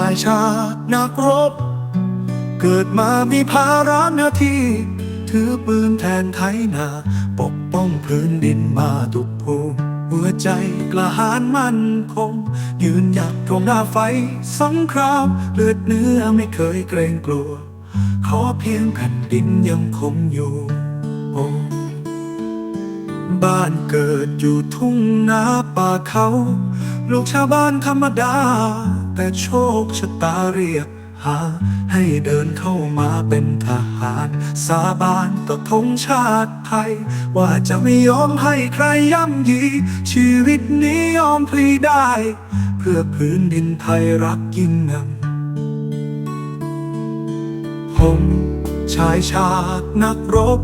ายชาตินักรบ เกิดมามีภาระหน้าที่ ถือปืนแทนไทยนา ปกป้องพื้นดินมาทุกภูมิหัวใจกล้าหาญมั่นคง ยืนหยัดตรงหน้าไฟสงครามเลือดเนื้อไม่เคยเกรงกลัว ขอเพียงแผ่นดินยังคงอยู่โอ้บ้านเกิดอยู่ทุ่งนาป่าเขา ลูกชาวบ้านธรรมดา แต่โชคชะตาเรียกหา ให้เดินเข้ามาเป็นทหาร สาบานต่อธงชาติไทย ว่าจะไม่ยอมให้ใครย่ำยี ชีวิตนี้ยอมพลีได้ เพื่อพื้นดินไทยรักยิ่งนักผมชายชาตินักรบ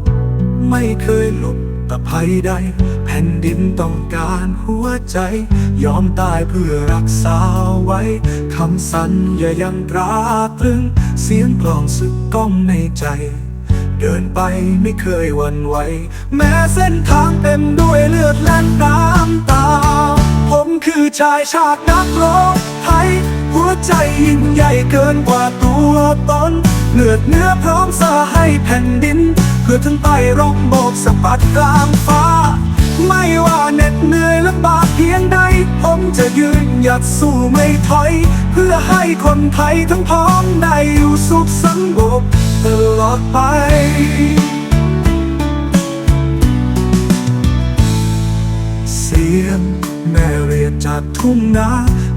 ไม่เคยหลบ แต่ภัยใด แผ่นดินต้องการหัวใจ ยอมตายเพื่อรักษาไว้ คำสัญญายังตราตรึง เสียงกลองสึกก้องในใจ เดินไปไม่เคยหวั่นไหว แม้เส้นทางเต็มด้วยเลือดและน้ำตา ผมคือชายชาตินักรบไทย หัวใจยิ่งใหญ่เกินกว่าตัวตน เลือดเนื้อพร้อมสาให้แผ่นดิน เพื่อถึงไปร่มโบกสะบัดกลางฟ้า ไม่ว่าเหน็ดเหนื่อยลำบากเพียงใด ผมจะยืนหยัดสู้ไม่ถอย เพื่อให้คนไทยทั้งพ้องได้อยู่สุขสงบตลอดไปเสียงแม่เรียกจากทุ่งนา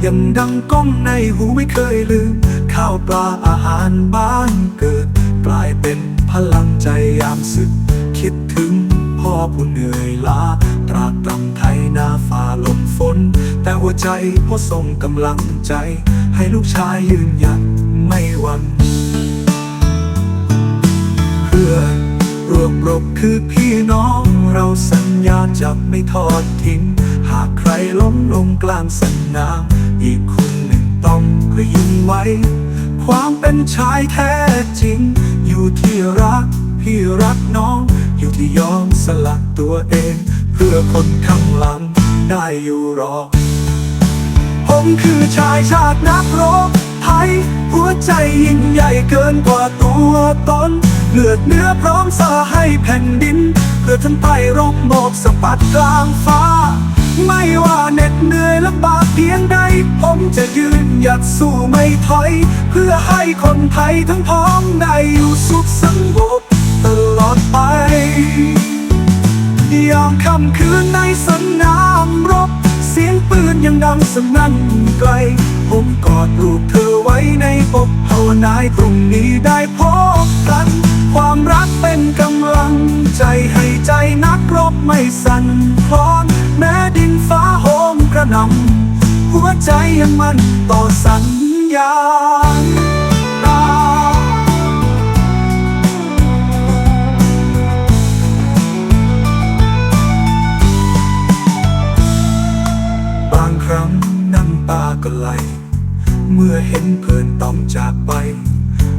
ยังดังก้องในหูไม่เคยลืม ข้าวปลาอาหารบ้านเกิดกลายเป็น พลังใจยามศึก คิดถึงพ่อผู้เหนื่อยล้าตรากตรำไทยหน้าฝ่าลมฝน แต่หัวใจพ่อส่งกำลังใจ ให้ลูกชายยืนหยัดไม่หวั่นเพื่อนรวมรบคือพี่น้องเราสัญญาจะไม่ทอดทิ้ง หากใครล้มลงกลางสนามอีกคนหนึ่งต้องพยุงไว้ ความเป็นชายแท้จริง อยู่ที่รัก พี่รักน้อง อยู่ที่ยอมสลักตัวเอง เพื่อคนข้างหลังได้อยู่รอ ผมคือชายชาตินักรบไทยหัวใจยิ่งใหญ่เกินกว่าตัวตน เลือดเนื้อพร้อมสาให้แผ่นดิน เพื่อท่านไปรบโบกสะบัดกลางฟ้า ไม่ว่าเหน็ดเหนื่อยลำบากเพียงใด ผมจะยืนหยัดสู้ไม่ถอย เพื่อให้คนไทยทั้งพ้องได้อยู่สุขสงบตลอดไปยามค่ำคืนในสนามรบ เสียงปืนยังดังสนั่นไกล ผมกอดรูปเธอไว้ในอกภาวนายพรุ่งนี้ได้พบกันความรักเป็นกำลังใจให้ใจนักรบไม่สั่นคลอน แม้ดินฟ้าโหมกระหนำหัวใจยังมั่นต่อสัญญาตาบางครั้งน้ำตาก็ไหล เมื่อเห็นเพื่อนต้องจากไป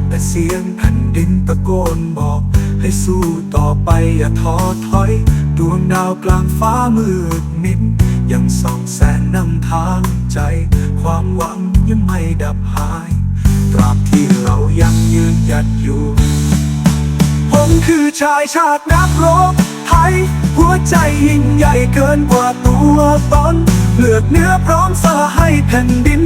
แต่เสียงแผ่นดินตะโกนบอก ให้สู้ต่อไปอย่าท้อถอย ดวงดาวกลางฟ้ามืดมิดยังส่องแสงนำทางใจ ความหวังยังไม่ดับหาย ตราบที่เรายังยืนหยัดอยู่ ผมคือชายชาตินักรบไทย หัวใจยิ่งใหญ่เกินกว่าตัวตนเลือดเนื้อพร้อมสละให้แผ่นดิน